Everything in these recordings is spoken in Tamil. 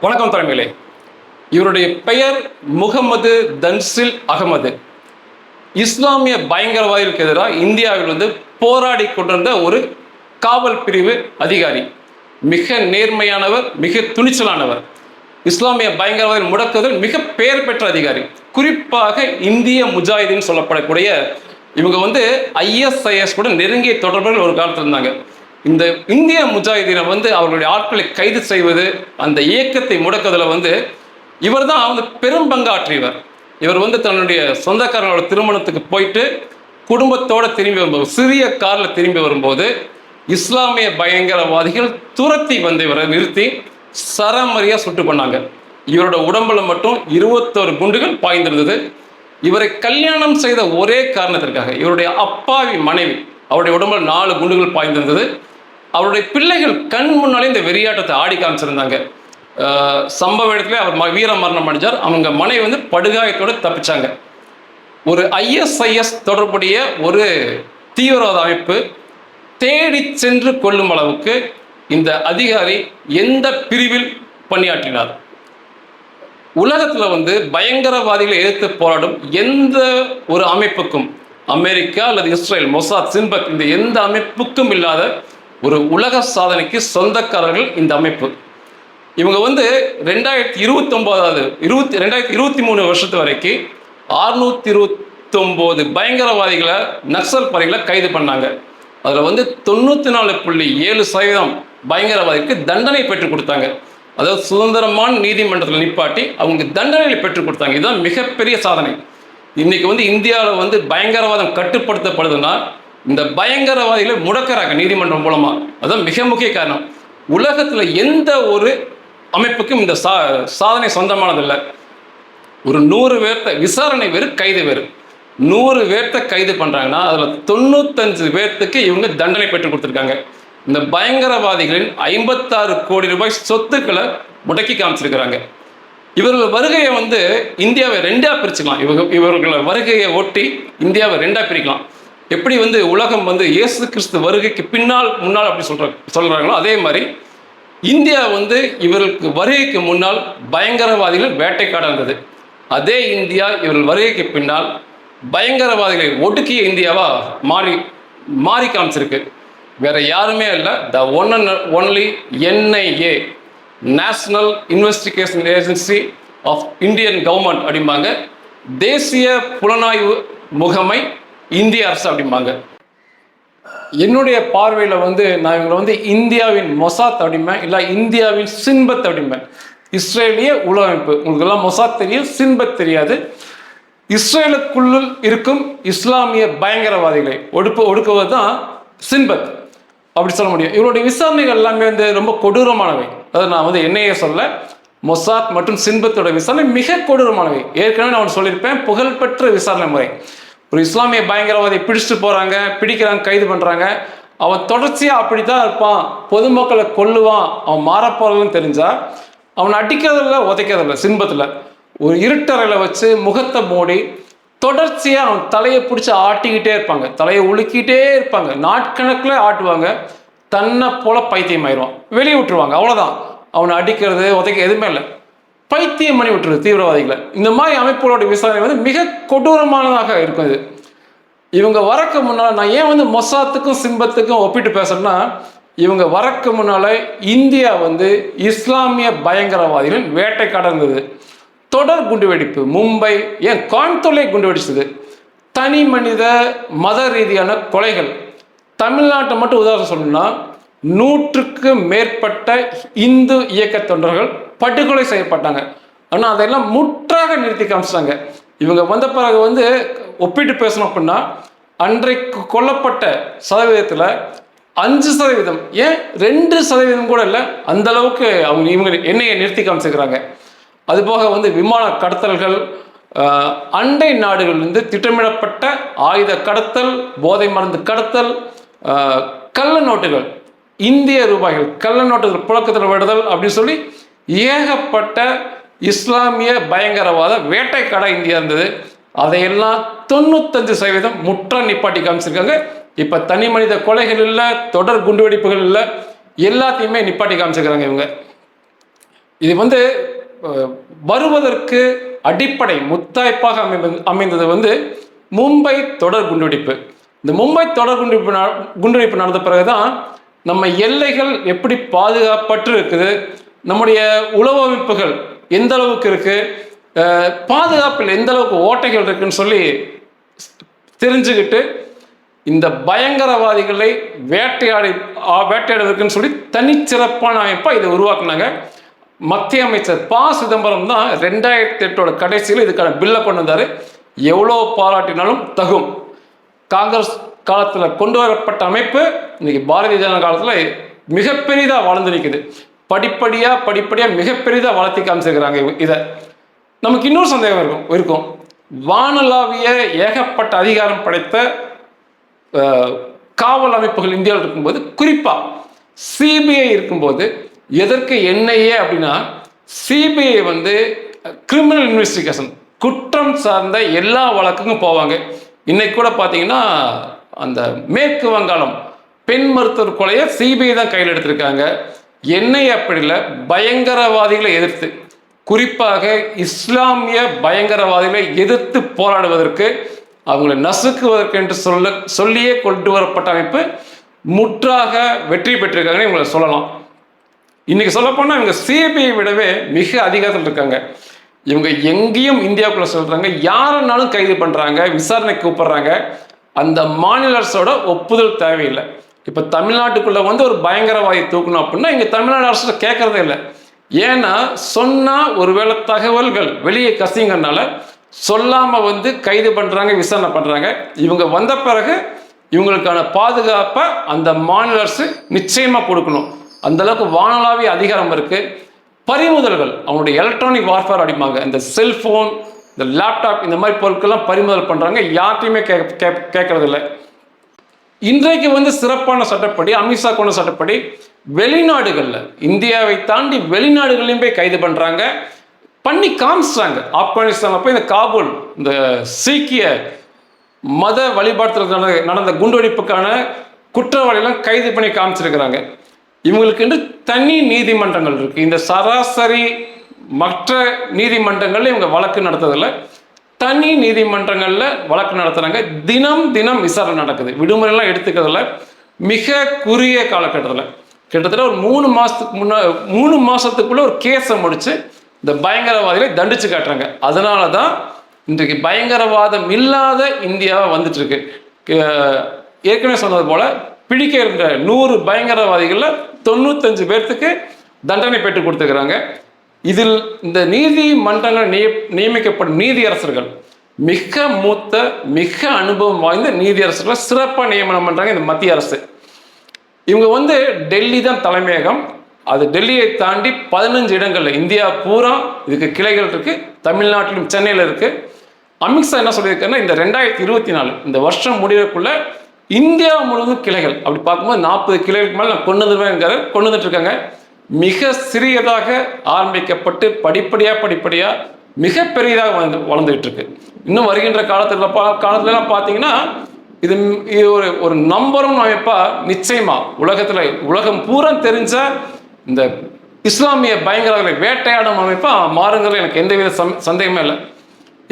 வணக்கம் தலைமையிலே. இவருடைய பெயர் முகமது தன்சில் அகமது. இஸ்லாமிய பயங்கரவாதிகளுக்கு எதிராக இந்தியாவில் வந்து போராடி கொண்டிருந்த ஒரு காவல் பிரிவு அதிகாரி. மிக நேர்மையானவர் மிக துணிச்சலானவர். இஸ்லாமிய பயங்கரவாதிகள் முடக்குவதில் மிக பெயர் பெற்ற அதிகாரி. குறிப்பாக இந்திய முஜாஹிதின் சொல்லப்படக்கூடிய இவங்க வந்து ஐஎஸ்ஐஎஸ் கூட நெருங்கிய தொடர்புகள் ஒரு காலத்தில் இருந்தாங்க இந்த இந்திய முஜாஹிதீனை வந்து அவர்களுடைய ஆட்களை கைது செய்வது அந்த இயக்கத்தை முடக்குவதில் வந்து இவர் தான் வந்து பெரும் பங்காற்றியவர். இவர் வந்து தன்னுடைய சொந்தக்காரங்களோட திருமணத்துக்கு போயிட்டு குடும்பத்தோடு திரும்பி வரும்போது சிறிய காரில் திரும்பி வரும்போது இஸ்லாமிய பயங்கரவாதிகள் துரத்தி வந்து இவரை நிறுத்தி சரமரியாக சுட்டு பண்ணாங்க இவரோட உடம்புல மட்டும் இருபத்தோரு குண்டுகள் பாய்ந்திருந்தது. இவரை கல்யாணம் செய்த ஒரே காரணத்திற்காக இவருடைய அப்பாவி மனைவி அவருடைய உடம்புல நாலு குண்டுகள் பாய்ந்திருந்தது. அவருடைய பிள்ளைகள் கண் முன்னாலே இந்த வெறியாட்டத்தை ஆடி காமிச்சிருந்தாங்க. சம்பவ இடத்துல அவர் ம- வீர மரணம் அடைஞ்சார். அவங்க மனைவி வந்து படுகாயத்தோடு தப்பிச்சாங்க. ஒரு ஐஎஸ்ஐஎஸ் தொடர்புடைய ஒரு தீவிரவாத அமைப்பு தேடி சென்று கொள்ளும் அளவுக்கு இந்த அதிகாரி எந்த பிரிவில் பணியாற்றினார். உலகத்தில் வந்து பயங்கரவாதிகளை எதிர்த்து போராடும் எந்த ஒரு அமைப்புக்கும் அமெரிக்கா அல்லது இஸ்ரேல் மொசாத் சிம்பக் இந்த எந்த அமைப்புக்கும் இல்லாத ஒரு உலக சாதனைக்கு சொந்தக்காரர்கள் இந்த அமைப்பு. இவங்க வந்து ரெண்டாயிரத்தி இருபத்தொம்போதாவது இருபத்தி ரெண்டாயிரத்தி இருபத்தி மூணு வருஷத்து வரைக்கும் அறுநூத்தி இருபத்தொம்போது பயங்கரவாதிகளை நக்சல் படைகளை கைது பண்ணாங்க. அதில் வந்து தொண்ணூற்றி நாலு புள்ளி ஏழு சதவீதம் பயங்கரவாதிக்கு தண்டனை பெற்றுக் கொடுத்தாங்க. அதாவது சுதந்திரமான நீதிமன்றத்தில் நிப்பாட்டி அவங்க தண்டனைகளை பெற்றுக் கொடுத்தாங்க. இதுதான் மிகப்பெரிய சாதனை. இன்றைக்கி வந்து இந்தியாவில் வந்து பயங்கரவாதம் கட்டுப்படுத்தப்படுதுன்னா இந்த பயங்கரவாதிகளை முடக்கிறாங்க நீதிமன்றம் மூலமா. அதுதான் மிக முக்கிய காரணம். உலகத்தில் எந்த ஒரு அமைப்புக்கும் இந்த சா சாதனை சொந்தமானதில்லை. ஒரு நூறு பேர்த்த விசாரணை வேறு கைது வேறு நூறு பேர்த்த கைது பண்ணுறாங்கன்னா அதில் தொண்ணூத்தஞ்சு பேர்த்துக்கு இவங்க தண்டனை பெற்றுக் கொடுத்துருக்காங்க. இந்த பயங்கரவாதிகளின் ஐம்பத்தாறு கோடி ரூபாய் சொத்துக்களை முடக்கி காமிச்சிருக்கிறாங்க. இவர்கள் வருகையை வந்து இந்தியாவை ரெண்டா பிரிச்சுக்கலாம். இவங்க இவர்களை வருகையை ஒட்டி இந்தியாவை ரெண்டா பிரிக்கலாம். எப்படி வந்து உலகம் வந்து இயேசு கிறிஸ்து வருகைக்கு பின்னால் முன்னால் அப்படி சொல்கிற சொல்கிறாங்களோ அதே மாதிரி இந்தியா வந்து இவர்களுக்கு வருகைக்கு முன்னால் பயங்கரவாதிகள் வேட்டைக்காட இருந்தது. அதே இந்தியா இவர்கள் வருகைக்கு பின்னால் பயங்கரவாதிகளை ஒடுக்கிய இந்தியாவா மாறி மாறி காமிச்சிருக்கு. வேற யாருமே இல்லை. The one and only NIA National Investigation Agency of Indian government அப்படிம்பாங்க. தேசிய புலனாய்வு முகமை இந்திய அரசு அப்படிம்பாங்க. என்னுடைய பார்வையில் வந்து நான் இவங்களை வந்து இந்தியாவின் மொசாத் அப்படிம்பேன் இல்லை இந்தியாவின் சின்பத் அப்படிம்பேன். இஸ்ரேலிய உளவமைப்பு உங்களுக்கெல்லாம் மொசாத் தெரியும் சின்பத் தெரியாது. இஸ்ரேலுக்குள்ளுள் இருக்கும் இஸ்லாமிய பயங்கரவாதிகளை ஒடுப்பு ஒடுக்குவது தான் சின்பத். அப்படி சொல்ல முடியும். இவருடைய விசாரணைகள் எல்லாமே வந்து ரொம்ப கொடூரமானவை. அதை நான் வந்து என்னையே சொல்ல மொசாத் மற்றும் சின்பத்தோட விசாரணை மிக கொடூரமானவை. ஏற்கனவே நான் அவன் சொல்லியிருப்பேன் புகழ்பெற்ற விசாரணை முறை. ஒரு இஸ்லாமிய பயங்கரவாதியை பிடிச்சிட்டு போகிறாங்க பிடிக்கிறாங்க கைது பண்ணுறாங்க அவன் தொடர்ச்சியாக அப்படி தான் இருப்பான். பொதுமக்களை கொல்லுவான். அவன் மாறப்போறதுன்னு தெரிஞ்சா அவனை அடிக்கிறதில்ல உதைக்கிறதில்ல சின்பத்தில் ஒரு இருட்டறையில் வச்சு முகத்தை மூடி தொடர்ச்சியாக அவன் தலையை பிடிச்சி ஆட்டிக்கிட்டே இருப்பாங்க. தலையை உலுக்கிட்டே இருப்பாங்க. நாட்கணக்கில் ஆட்டுவாங்க. தன்னை போல பைத்தியம் ஆயிடுவான் வெளியே விட்டுருவாங்க. அவ்வளோதான் அவனை அடிக்கிறது உதைக்க எதுவுமே இல்லை. பைத்தியம் பண்ணி விட்டுருது தீவிரவாதிகளை. இந்த மாதிரி அமைப்புகளோட விசாரணை வந்து மிக கொடூரமானதாக இருக்கும் இது. இவங்க வரக்கு முன்னால் நான் ஏன் வந்து மொசாத்துக்கும் சிம்பத்துக்கும் ஒப்பிட்டு பேசுறேன்னா இவங்க வரக்கு முன்னால் இந்தியா வந்து இஸ்லாமிய பயங்கரவாதிகளின் வேட்டை கடந்தது. தொடர் குண்டுவெடிப்பு மும்பை ஏன் கான்தொலை குண்டு வெடிச்சது தனி மனித மத ரீதியான கொலைகள். தமிழ்நாட்டை மட்டும் உதாரணம் சொல்லணும்னா நூற்றுக்கு மேற்பட்ட இந்து இயக்க தொண்டர்கள் படுகொலை செய்யப்பட்டாங்க. ஆனால் அதெல்லாம் முற்றாக நிறுத்தி காமிச்சிட்டாங்க. இவங்க வந்த பிறகு வந்து ஒப்பிட்டு பேசணும் அப்படின்னா அன்றைக்கு கொல்லப்பட்ட சதவீதத்தில் அஞ்சு சதவீதம் ஏன் ரெண்டு சதவீதம் கூட இல்லை அந்த அளவுக்கு அவங்க இவங்க எண்ணெயை நிறுத்தி காமிச்சுக்கிறாங்க அதுபோக வந்து விமான கடத்தல்கள் அண்டை நாடுகளிலிருந்து திட்டமிடப்பட்ட ஆயுத கடத்தல் போதை மருந்து கடத்தல் கள்ள நோட்டுகள் இந்திய ரூபாய்கள் கள்ள நோட்டுகள் புழக்கத்தில் விடுதல் அப்படின்னு சொல்லி ஏகப்பட்ட இஸ்லாமிய பயங்கரவாத வேட்டைக்கடை இந்தியா இருந்தது. அதையெல்லாம் தொண்ணூத்தஞ்சு சதவீதம் முற்ற நிப்பாட்டி காமிச்சிருக்காங்க. இப்போ தனி மனித கொலைகள் இல்லை தொடர் குண்டுவெடிப்புகள் இல்லை எல்லாத்தையுமே நிப்பாட்டி காமிச்சிருக்கிறாங்க இவங்க. இது வந்து வருவதற்கு அடிப்படை முத்தாய்ப்பாக அமைந்தது அமைந்தது வந்து மும்பை தொடர் குண்டுவெடிப்பு. இந்த மும்பை தொடர் குண்டுவெடிப்பு குண்டுவெடிப்பு நடந்த பிறகுதான் நம்ம எல்லைகள் எப்படி பாதுகாப்பற்று இருக்குது நம்முடைய உளவு அமைப்புகள் எந்த அளவுக்கு இருக்கு? பாதுகாப்பில் எந்த அளவுக்கு ஓட்டைகள் இருக்குன்னு சொல்லி தெரிஞ்சுக்கிட்டு இந்த பயங்கரவாதிகளை வேட்டையாடி வேட்டையாடுவதற்குன்னு சொல்லி தனிச்சிறப்பான அமைப்பாக இதை உருவாக்குனாங்க. மத்திய அமைச்சர் ப. சிதம்பரம் தான் ரெண்டாயிரத்தி எட்டோட கடைசியில் இதுக்கான பில்லை கொண்டு வந்தார். எவ்வளோ பாராட்டினாலும் தகும். காங்கிரஸ் காலத்தில் கொண்டு வரப்பட்ட அமைப்பு இன்னைக்கு பாரதிய ஜனதா காலத்தில் மிகப்பெரிதாக வளர்ந்து நிற்குது படிப்படியாக படிப்படியாக மிகப்பெரிதாக வளர்த்தி காமிச்சிருக்கிறாங்க இதை. நமக்கு இன்னொரு சந்தேகம் இருக்கும் இருக்கும். வானலாவிய ஏகப்பட்ட அதிகாரம் படைத்த காவல் அமைப்புகள் இந்தியாவில் இருக்கும்போது குறிப்பாக சிபிஐ இருக்கும்போது எதற்கு என்ஐஏ அப்படின்னா சிபிஐ வந்து கிரிமினல் இன்வெஸ்டிகேஷன் குற்றம் சார்ந்த எல்லா வழக்குக்கும் போவாங்க. இன்னைக்கு கூட பார்த்தீங்கன்னா அந்த மேற்கு வங்காளம் பெண் மருத்துவர் கொலையை சிபிஐ தான் கையில் எடுத்திருக்காங்க. என்னை அப்படி இல்லை பயங்கரவாதிகளை எதிர்த்து. குறிப்பாக இஸ்லாமிய பயங்கரவாதிகளை எதிர்த்து போராடுவதற்கு அவங்களை நசுக்குவதற்கு என்று சொல்ல சொல்லியே கொண்டு வரப்பட்ட அமைப்பு முற்றாக வெற்றி பெற்றிருக்காங்கன்னு இவங்களை சொல்லலாம். இன்னைக்கு சொல்லப்போனால் இவங்க சிபிஐ விடவே மிக அதிகாரத்தில் இருக்காங்க. இவங்க எங்கேயும் இந்தியாவுக்குள்ள சொல்றாங்க. யாருன்னாலும் கைது பண்றாங்க விசாரணைக்கு கூப்பிடுறாங்க. அந்த மாநில அரசோட ஒப்புதல் தேவையில்லை. இப்போ தமிழ்நாட்டுக்குள்ளே வந்து ஒரு பயங்கரவாதி தூக்கணும் அப்படின்னா இங்கே தமிழ்நாடு அரசு கேட்கறதே இல்லை. ஏன்னா சொன்னால் ஒருவேளை தகவல்கள் வெளியே கசிங்கனால சொல்லாமல் வந்து கைது பண்ணுறாங்க விசாரணை பண்ணுறாங்க இவங்க வந்த பிறகு இவங்களுக்கான பாதுகாப்பை அந்த மாநில அரசு நிச்சயமாக கொடுக்கணும். அந்தளவுக்கு அளவுக்கு அதிகாரம் இருக்குது பறிமுதல்கள் அவங்களுடைய எலக்ட்ரானிக் வார்ஃபேர் அடிப்பாங்க. இந்த செல்ஃபோன் இந்த லேப்டாப் இந்த மாதிரி பொருட்கள்லாம் பறிமுதல் பண்ணுறாங்க யார்ட்டையுமே கே கே- கேட்கறதில்ல இன்றைக்கு வந்து சிறப்பான சட்டப்படி அமித்ஷா கொண்ட சட்டப்படி வெளிநாடுகளில் இந்தியாவை தாண்டி வெளிநாடுகளையும் போய் கைது பண்ணுறாங்க பண்ணி காமிச்சிட்டாங்க. ஆப்கானிஸ்தான்ல போய் இந்த காபூல் இந்த சீக்கிய மத வழிபாட்டில் நடந்த நடந்த குண்டுவெடிப்புக்கான குற்றவாளிகளும் கைது பண்ணி காமிச்சிருக்கிறாங்க. இவங்களுக்கு என்று தனி நீதிமன்றங்கள் இருக்குது இந்த சராசரி மற்ற நீதிமன்றங்களில் இவங்க வழக்கு நடத்துறதில்லை தனி நீதிமன்றங்களில் வழக்கு நடத்துகிறாங்க தினம் தினம் விசாரணை நடக்குது. விடுமுறைலாம் எடுத்துக்கிறதுல மிக குறுகிய காலகட்டத்தில். கிட்டத்தட்ட ஒரு மூணு மாதத்துக்கு முன்னா மூணு மாதத்துக்குள்ளே ஒரு கேஸை முடித்து இந்த பயங்கரவாதிகளை தண்டிச்சு காட்டுறாங்க. அதனால தான் இன்றைக்கு பயங்கரவாதம் இல்லாத இந்தியாவை வந்துட்டுருக்கு. ஏற்கனவே சொன்னது போல் பிடிக்க இருந்த நூறு பயங்கரவாதிகளில் தொண்ணூத்தஞ்சு பேர்த்துக்கு தண்டனை பெற்றுக் கொடுத்துக்கிறாங்க. இதில் இந்த நீதிமன்றங்கள் நிய நியமிக்கப்படும் நீதியரசர்கள் மிக மூத்த மிக அனுபவம் வாய்ந்த நீதியரசர்களை சிறப்பாக நியமனம் பண்ணுறாங்க இந்த மத்திய அரசு. இவங்க வந்து டெல்லி தான் தலைமையகம். அது டெல்லியை தாண்டி பதினஞ்சு இடங்கள்ல இந்தியா பூரா இதுக்கு கிளைகள் இருக்கு தமிழ்நாட்டிலும் சென்னையில் இருக்கு. அமித்ஷா என்ன சொல்லியிருக்காருன்னா இந்த ரெண்டாயிரத்தி இருபத்தி நாலு இந்த வருஷம் முடியறதுக்குள்ள இந்தியா முழுவதும் கிளைகள் அப்படி பார்க்கும்போது நாற்பது கிளைகளுக்கு மேலே நான் கொண்டு வந்துருவேங்கிறார் கொண்டு வந்துட்டு இருக்காங்க. மிக சிறியதாக ஆரம்பிக்கப்பட்டு படிப்படியாக படிப்படியாக மிகப்பெரியதாக வளர்ந்து வளர்ந்துகிட்டு இருக்கு இன்னும் வருகின்ற காலத்தில் பா காலத்துலலாம் பார்த்தீங்கன்னா இது இது ஒரு ஒரு நம்பரும் அமைப்பா நிச்சயமாக உலகத்தில் உலகம் பூரா தெரிஞ்ச இந்த இஸ்லாமிய பயங்கரவாதிகளை வேட்டையாடும் அமைப்பாக மாறுங்கிறது எனக்கு எந்தவித சம் சந்தேகமே இல்லை.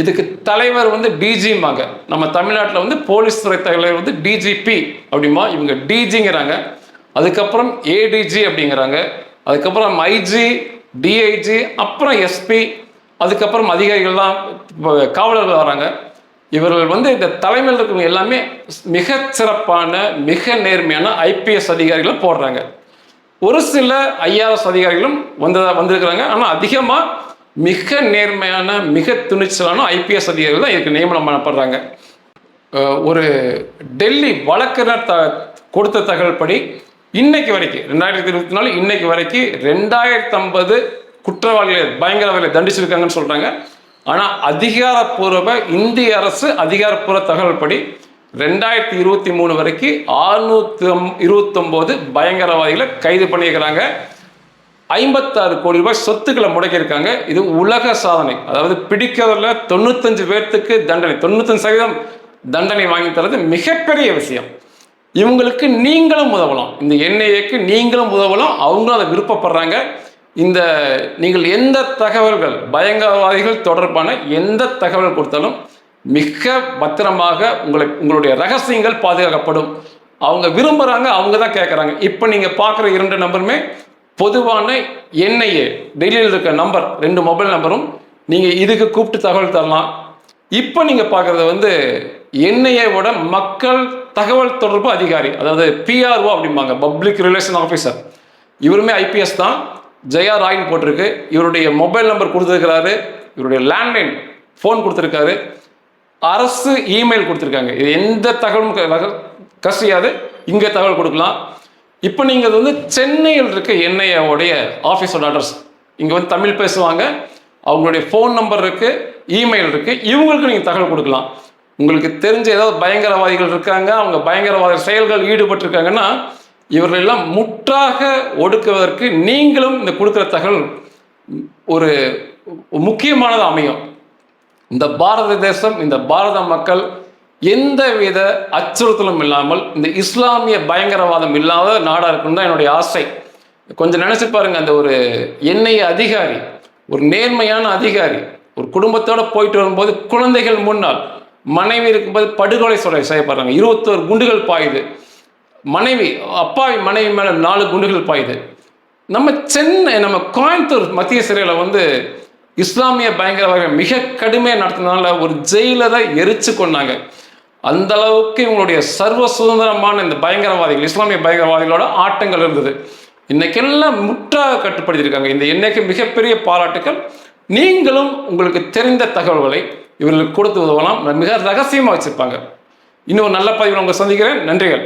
இதுக்கு தலைவர் வந்து டிஜிம்பாங்க நம்ம தமிழ்நாட்டில் வந்து போலீஸ் துறை தலைவர் வந்து டிஜிபி அப்படிமா இவங்க டிஜிங்கிறாங்க அதுக்கப்புறம் ஏடிஜி அப்படிங்கிறாங்க. அதுக்கப்புறம் ஐஜி டிஐஜி அப்புறம் எஸ்பி அதுக்கப்புறம் அதிகாரிகள்லாம் தான் காவலர்கள் வராங்க. இவர்கள் வந்து இந்த தலைமையில் இருக்கிறவங்க எல்லாமே மிக சிறப்பான மிக நேர்மையான ஐபிஎஸ் அதிகாரிகளை போடுறாங்க. ஒரு சில ஐஆர்எஸ் அதிகாரிகளும் வந்ததாக வந்திருக்கிறாங்க. ஆனால் அதிகமாக மிக நேர்மையான மிக துணிச்சலான ஐபிஎஸ் அதிகாரிகள் தான் இதுக்கு நியமனம் பண்ணப்படுறாங்க. ஒரு டெல்லி வழக்கறிஞர் த கொடுத்த தகவல்படி இன்னைக்கு வரைக்கும் ரெண்டாயிரத்தி இருபத்தி நாலு இன்னைக்கு வரைக்கும் ரெண்டாயிரத்தி ஐம்பது குற்றவாளிகளை பயங்கரவாதிகளை தண்டிச்சிருக்காங்கன்னு சொல்கிறாங்க ஆனால் அதிகாரப்பூர்வ இந்திய அரசு அதிகாரப்பூர்வ தகவல் படி ரெண்டாயிரத்தி இருபத்தி மூணு வரைக்கும் ஆறுநூத்தி இருபத்தொம்போது பயங்கரவாதிகளை கைது பண்ணியிருக்கிறாங்க. ஐம்பத்தாறு கோடி ரூபாய் சொத்துக்களை முடக்கியிருக்காங்க. இது உலக சாதனை. அதாவது பிடிக்கிறதுல தொண்ணூத்தஞ்சு பேர்த்துக்கு தண்டனை தொண்ணூத்தஞ்சு சதவீதம் தண்டனை வாங்கி தரது மிகப்பெரிய விஷயம். இவங்களுக்கு நீங்களும் உதவலாம். இந்த என்ஐஏக்கு நீங்களும் உதவலாம். அவங்களும் அதை விருப்பப்படுறாங்க. இந்த நீங்கள் எந்த தகவல்கள் பயங்கரவாதிகள் தொடர்பான எந்த தகவல் கொடுத்தாலும் மிக பத்திரமாக உங்களை உங்களுடைய ரகசியங்கள் பாதுகாக்கப்படும். அவங்க விரும்புகிறாங்க அவங்க தான் கேட்குறாங்க இப்போ நீங்கள் பார்க்குற இரண்டு நம்பருமே பொதுவான என்ஐஏ டெல்லியில் இருக்க நம்பர் ரெண்டு மொபைல் நம்பரும். நீங்கள் இதுக்கு கூப்பிட்டு தகவல் தரலாம். இப்போ நீங்கள் பார்க்குறது வந்து என்ஐஏவோட மக்கள் தகவல் தொடர்பு அதிகாரி அதாவது பிஆர்ஓ அப்படிம்பாங்க பப்ளிக் ரிலேஷன் ஆஃபீஸர் இவருமே ஐபிஎஸ் தான். ஜெயா ராயின் போட்டிருக்கு. இவருடைய மொபைல் நம்பர் கொடுத்துருக்கிறாரு. இவருடைய லேண்ட்லைன் ஃபோன் கொடுத்துருக்காரு. அரசு இமெயில் கொடுத்துருக்காங்க. இது எந்த தகவலும் கசியாது. இங்கே தகவல் கொடுக்கலாம். இப்போ நீங்கள் இது வந்து சென்னையில் இருக்க என்ஐஏவுடைய ஆஃபீஸோட அட்ரஸ் இங்கே வந்து தமிழ் பேசுவாங்க. அவங்களுடைய ஃபோன் நம்பர் இருக்குது இமெயில் இருக்குது இவங்களுக்கு நீங்கள் தகவல் கொடுக்கலாம். உங்களுக்கு தெரிஞ்ச ஏதாவது பயங்கரவாதிகள் இருக்காங்க அவங்க பயங்கரவாத செயல்கள் ஈடுபட்டிருக்காங்கன்னா இவர்களெல்லாம் முற்றாக ஒடுக்குவதற்கு நீங்களும் இந்த கொடுக்குற தகவல் ஒரு முக்கியமானது அமையும். இந்த பாரத தேசம் இந்த பாரத மக்கள் எந்தவித அச்சுறுத்தலும் இல்லாமல் இந்த இஸ்லாமிய பயங்கரவாதம் இல்லாத நாடாக இருக்கணும் தான் என்னுடைய ஆசை. கொஞ்சம் நினைச்சு பாருங்க அந்த ஒரு எண்ணெய் அதிகாரி ஒரு நேர்மையான அதிகாரி ஒரு குடும்பத்தோட போயிட்டு வரும்போது குழந்தைகள் முன்னால் மனைவி இருக்கும்போது படுகொலை சொல்ல செய்யப்படுறாங்க இருபத்தோரு குண்டுகள் பாயுது. மனைவி அப்பாவி மனைவி மேலே நாலு குண்டுகள் பாயுது. நம்ம சென்னை நம்ம கோயம்புத்தூர் மத்திய சிறையில் வந்து இஸ்லாமிய பயங்கரவாதிகள் மிக கடுமையாக நடத்தினால ஒரு ஜெயிலரை எரிச்சு கொண்டாங்க அந்த அளவுக்கு இவங்களுடைய சர்வ சுதந்திரமான இந்த பயங்கரவாதிகள் இஸ்லாமிய பயங்கரவாதிகளோட ஆட்டங்கள் இருந்தது. இன்னைக்கெல்லாம் முற்றாக கட்டுப்படுத்தியிருக்காங்க. இந்த என்னைக்கு மிகப்பெரிய பாராட்டுக்கள். நீங்களும் உங்களுக்கு தெரிந்த தகவல்களை இவர்களுக்கு கொடுத்து உதவலாம். மிக ரகசியமாக வச்சுருப்பாங்க. இன்னும் நல்ல பதிவில் உங்களை சந்திக்கிறேன். நன்றிகள்.